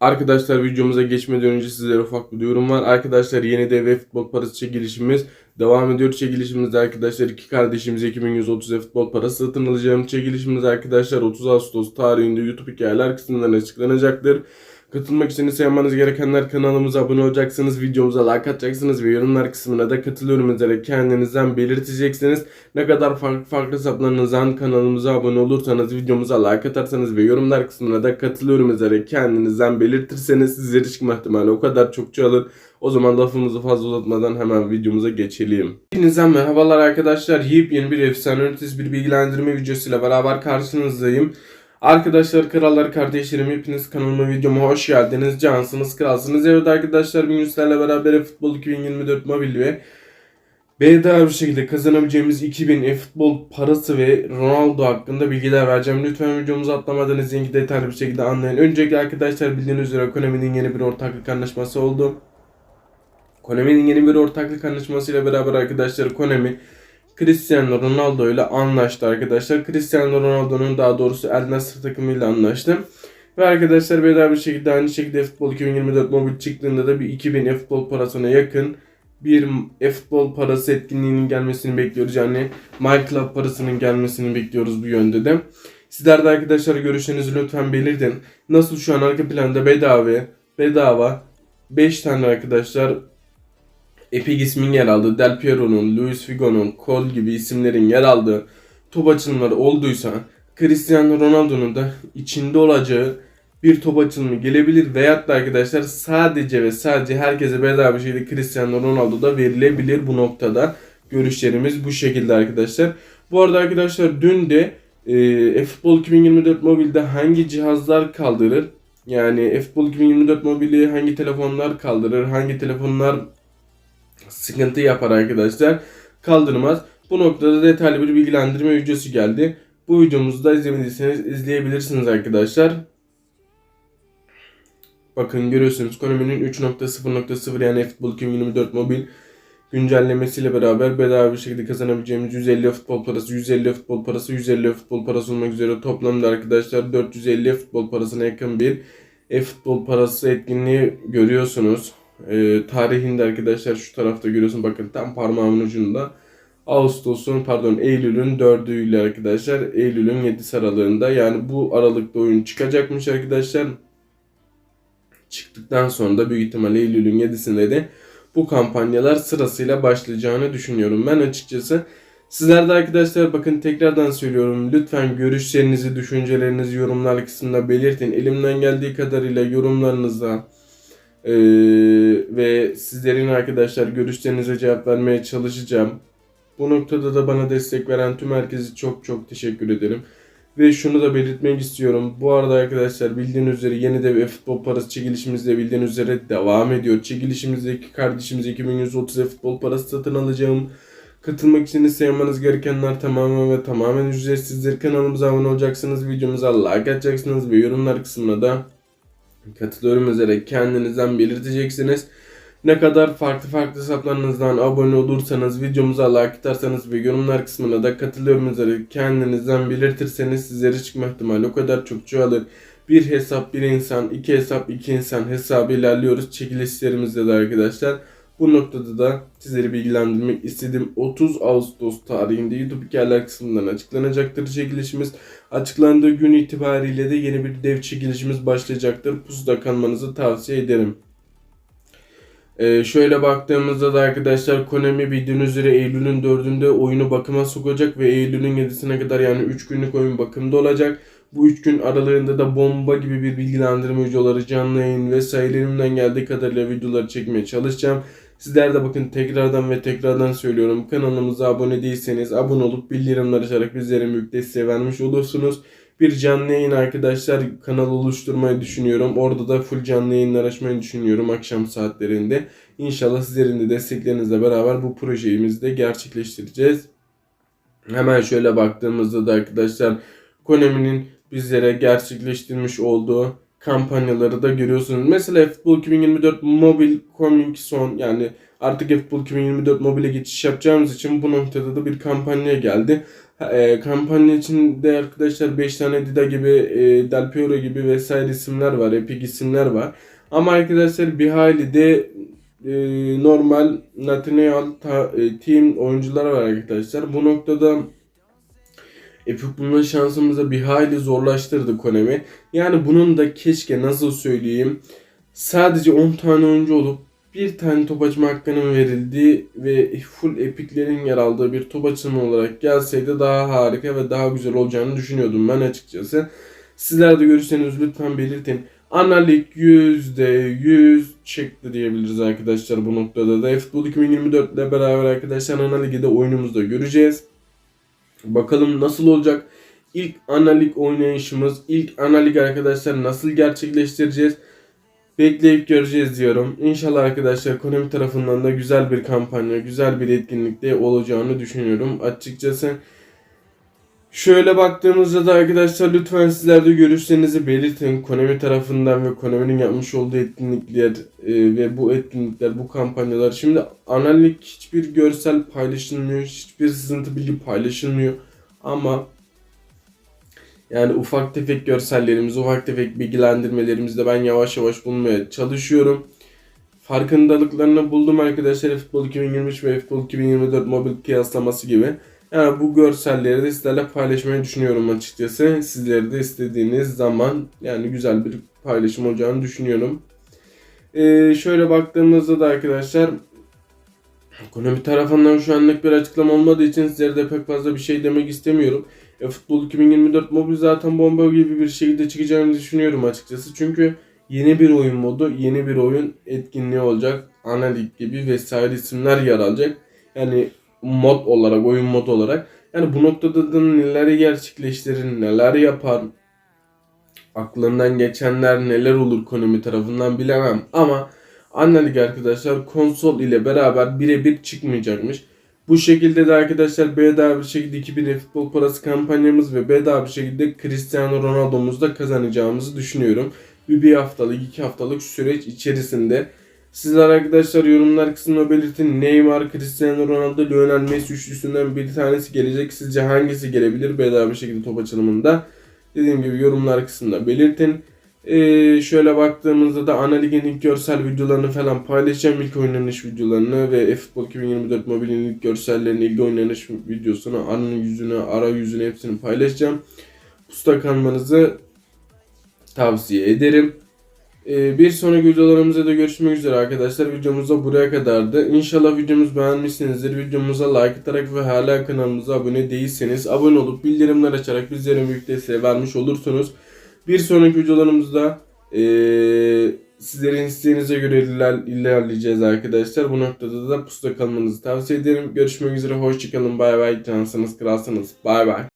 Arkadaşlar videomuza geçmeden önce sizlere ufak bir duyurum var. Arkadaşlar yeni ve futbol parası çekilişimiz devam ediyor. Çekilişimizde arkadaşlar iki kardeşimiz 2130 ev futbol parası satın alacağım. Çekilişimiz arkadaşlar 30 Ağustos tarihinde YouTube hikayeler kısmından açıklanacaktır. Katılmak için ise yapmanız gerekenler kanalımıza abone olacaksınız, videomuza like atacaksınız ve yorumlar kısmına da katılıyorum üzere kendinizden belirteceksiniz. Ne kadar farklı farklı hesaplarınızdan kanalımıza abone olursanız, videomuza like atarsanız ve yorumlar kısmına da katılıyorum üzere kendinizden belirtirseniz sizlere çıkma ihtimali o kadar çok çoğalır. O zaman lafımızı fazla uzatmadan hemen videomuza geçelim. Hepinizden merhabalar arkadaşlar. Yepyeni bir efsane ötesi bir bilgilendirme videosuyla beraber karşınızdayım. Arkadaşlar krallar kardeşlerim hepiniz kanalıma videoma hoş geldiniz. Cansınız kralsınız. Evet arkadaşlar bugün sizlerle beraber futbol 2024 mobil ve bedava bir şekilde kazanabileceğimiz 2000 e-futbol parası ve Ronaldo hakkında bilgiler vereceğim. Lütfen videomuzu atlamadan izleyin ki detaylı bir şekilde anlayın. Öncelikle arkadaşlar bildiğiniz üzere Konami'nin yeni bir ortaklık anlaşması oldu. Konami'nin yeni bir ortaklık anlaşmasıyla beraber arkadaşlar Konami Cristiano Ronaldo ile anlaştı arkadaşlar. Cristiano Ronaldo'nun daha doğrusu El Nassr takımıyla anlaştı. Ve arkadaşlar bedava bir şekilde aynı şekilde futbol 2024 mobil çıktığında da bir 2000 e-futbol parasına yakın bir e-futbol parası etkinliğinin gelmesini bekliyoruz. Yani My Club parasının gelmesini bekliyoruz bu yönde de. Sizler de arkadaşlar görüşlerinizi lütfen belirtin. Nasıl şu an arka planda bedava, bedava 5 tane arkadaşlar Epic ismin yer aldığı, Del Piero'nun, Luis Figo'nun, Cole gibi isimlerin yer aldığı top açılımları olduysa Cristiano Ronaldo'nun da içinde olacağı bir top açılımı gelebilir veyahut da arkadaşlar sadece ve sadece herkese bedava bir şekilde Cristiano Ronaldo da verilebilir bu noktada. Görüşlerimiz bu şekilde arkadaşlar. Bu arada arkadaşlar dün de e, futbol 2024 mobilde hangi cihazlar kaldırır? Yani futbol 2024 mobili hangi telefonlar kaldırır? Hangi telefonlar sıkıntı yapar arkadaşlar. Kaldırmaz. Bu noktada detaylı bir bilgilendirme videosu geldi. Bu videomuzu da izlemediyseniz izleyebilirsiniz arkadaşlar. Bakın görüyorsunuz Konami'nin 3.0.0 yani futbol 2024 mobil güncellemesiyle beraber bedava bir şekilde kazanabileceğimiz 150 futbol parası, 150 futbol parası, 150 futbol parası olmak üzere toplamda arkadaşlar 450 futbol parasına yakın bir e-futbol parası etkinliği görüyorsunuz. Ee, tarihinde arkadaşlar şu tarafta görüyorsun bakın tam parmağımın ucunda. Ağustos'un pardon Eylül'ün 4'ü ile arkadaşlar Eylül'ün 7'si aralığında yani bu aralıkta oyun çıkacakmış arkadaşlar. Çıktıktan sonra da büyük ihtimalle Eylül'ün 7'sinde de bu kampanyalar sırasıyla başlayacağını düşünüyorum. Ben açıkçası sizler de arkadaşlar bakın tekrardan söylüyorum. Lütfen görüşlerinizi, düşüncelerinizi yorumlar kısmında belirtin. Elimden geldiği kadarıyla yorumlarınızla ee, ve sizlerin arkadaşlar görüşlerinize cevap vermeye çalışacağım. Bu noktada da bana destek veren tüm herkese çok çok teşekkür ederim. Ve şunu da belirtmek istiyorum. Bu arada arkadaşlar bildiğiniz üzere yeni de bir futbol parası çekilişimiz de bildiğiniz üzere devam ediyor. Çekilişimizdeki kardeşimiz 2130 futbol parası satın alacağım. Katılmak için ise gerekenler tamamen ve tamamen ücretsizdir. Kanalımıza abone olacaksınız, videomuza like atacaksınız ve yorumlar kısmına da katılıyorum üzere kendinizden belirteceksiniz. Ne kadar farklı farklı hesaplarınızdan abone olursanız, videomuza like atarsanız ve yorumlar kısmına da katılıyorum üzere kendinizden belirtirseniz sizlere çıkma ihtimali o kadar çok çoğalır. Bir hesap bir insan, iki hesap iki insan hesabı ilerliyoruz çekilişlerimizde de arkadaşlar. Bu noktada da sizleri bilgilendirmek istedim. 30 Ağustos tarihinde YouTube hikayeler kısmından açıklanacaktır çekilişimiz. Açıklandığı gün itibariyle de yeni bir dev çekilişimiz başlayacaktır. Pusuda kalmanızı tavsiye ederim. Ee, şöyle baktığımızda da arkadaşlar Konami bildiğiniz üzere Eylül'ün 4'ünde oyunu bakıma sokacak ve Eylül'ün 7'sine kadar yani 3 günlük oyun bakımda olacak. Bu 3 gün aralığında da bomba gibi bir bilgilendirme videoları, canlı yayın vesaire elimden geldiği kadarıyla videoları çekmeye çalışacağım. Sizler de bakın tekrardan ve tekrardan söylüyorum kanalımıza abone değilseniz abone olup bildirimler açarak bizlere büyük desteği vermiş olursunuz. Bir canlı yayın arkadaşlar kanal oluşturmayı düşünüyorum. Orada da full canlı yayınlar açmayı düşünüyorum akşam saatlerinde. İnşallah sizlerin de desteklerinizle beraber bu projemizi de gerçekleştireceğiz. Hemen şöyle baktığımızda da arkadaşlar Konami'nin bizlere gerçekleştirmiş olduğu kampanyaları da görüyorsunuz. Mesela Futbol 2024 mobil coming son yani artık Futbol 2024 mobile geçiş yapacağımız için bu noktada da bir kampanya geldi. E, kampanya içinde arkadaşlar 5 tane Dida gibi, e, Del Piero gibi vesaire isimler var, epik isimler var. Ama arkadaşlar bir hayli de e, normal Nathaniel ta, e, Team oyuncular var arkadaşlar. Bu noktada Epic bunun şansımızı bir hayli zorlaştırdı Konami. Yani bunun da keşke nasıl söyleyeyim sadece 10 tane oyuncu olup bir tane top açma hakkının verildiği ve full epiklerin yer aldığı bir top açımı olarak gelseydi daha harika ve daha güzel olacağını düşünüyordum ben açıkçası. Sizler de görürseniz lütfen belirtin. Analik %100 çekti diyebiliriz arkadaşlar bu noktada da. Futbol 2024 ile beraber arkadaşlar Analig'de oyunumuzda göreceğiz. Bakalım nasıl olacak? İlk analik oynayışımız, ilk analik arkadaşlar nasıl gerçekleştireceğiz? Bekleyip göreceğiz diyorum. İnşallah arkadaşlar Konami tarafından da güzel bir kampanya, güzel bir etkinlikte olacağını düşünüyorum. Açıkçası şöyle baktığımızda da arkadaşlar lütfen sizler de görüşlerinizi belirtin. Konami tarafından ve Konami'nin yapmış olduğu etkinlikler e, ve bu etkinlikler, bu kampanyalar. Şimdi analik hiçbir görsel paylaşılmıyor, hiçbir sızıntı bilgi paylaşılmıyor. Ama yani ufak tefek görsellerimiz, ufak tefek bilgilendirmelerimizi de ben yavaş yavaş bulmaya çalışıyorum. Farkındalıklarını buldum arkadaşlar Futbol 2023 ve Futbol 2024 mobil kıyaslaması gibi. Yani bu görselleri de sizlerle paylaşmayı düşünüyorum açıkçası. Sizleri de istediğiniz zaman yani güzel bir paylaşım olacağını düşünüyorum. Ee, şöyle baktığımızda da arkadaşlar Konami tarafından şu anlık bir açıklama olmadığı için sizlere de pek fazla bir şey demek istemiyorum. E, Futbol 2024 mobil zaten bomba gibi bir şekilde çıkacağını düşünüyorum açıkçası. Çünkü yeni bir oyun modu, yeni bir oyun etkinliği olacak. Analik gibi vesaire isimler yer alacak. Yani mod olarak, oyun modu olarak. Yani bu noktada da neleri gerçekleştirir, neler yapar, aklından geçenler neler olur Konami tarafından bilemem. Ama Analik arkadaşlar konsol ile beraber birebir çıkmayacakmış. Bu şekilde de arkadaşlar bedava bir şekilde 2000 futbol parası kampanyamız ve bedava bir şekilde Cristiano Ronaldo'muzu da kazanacağımızı düşünüyorum. Bir, bir haftalık, iki haftalık süreç içerisinde. Sizler arkadaşlar yorumlar kısmına belirtin. Neymar, Cristiano Ronaldo, Lionel Messi üçlüsünden bir tanesi gelecek. Sizce hangisi gelebilir bedava bir şekilde top açılımında? Dediğim gibi yorumlar kısmında belirtin. Ee, şöyle baktığımızda da ana ligin ilk görsel videolarını falan paylaşacağım. ilk oynanış videolarını ve eFootball 2024 mobilin ilk görsellerini, ilk oynanış videosunu, anın yüzünü, ara yüzünü hepsini paylaşacağım. Pusta kalmanızı tavsiye ederim. Ee, bir sonraki videolarımızda da görüşmek üzere arkadaşlar. Videomuz da buraya kadardı. İnşallah videomuzu beğenmişsinizdir. Videomuza like atarak ve hala kanalımıza abone değilseniz abone olup bildirimler açarak bizlere büyük desteği vermiş olursunuz. Bir sonraki videolarımızda eee sizlerin isteğinize göre iler- ilerleyeceğiz arkadaşlar. Bu noktada da pusuda kalmanızı tavsiye ederim. Görüşmek üzere. Hoşçakalın. Bay bay. Cansınız, kralsınız. Bay bay.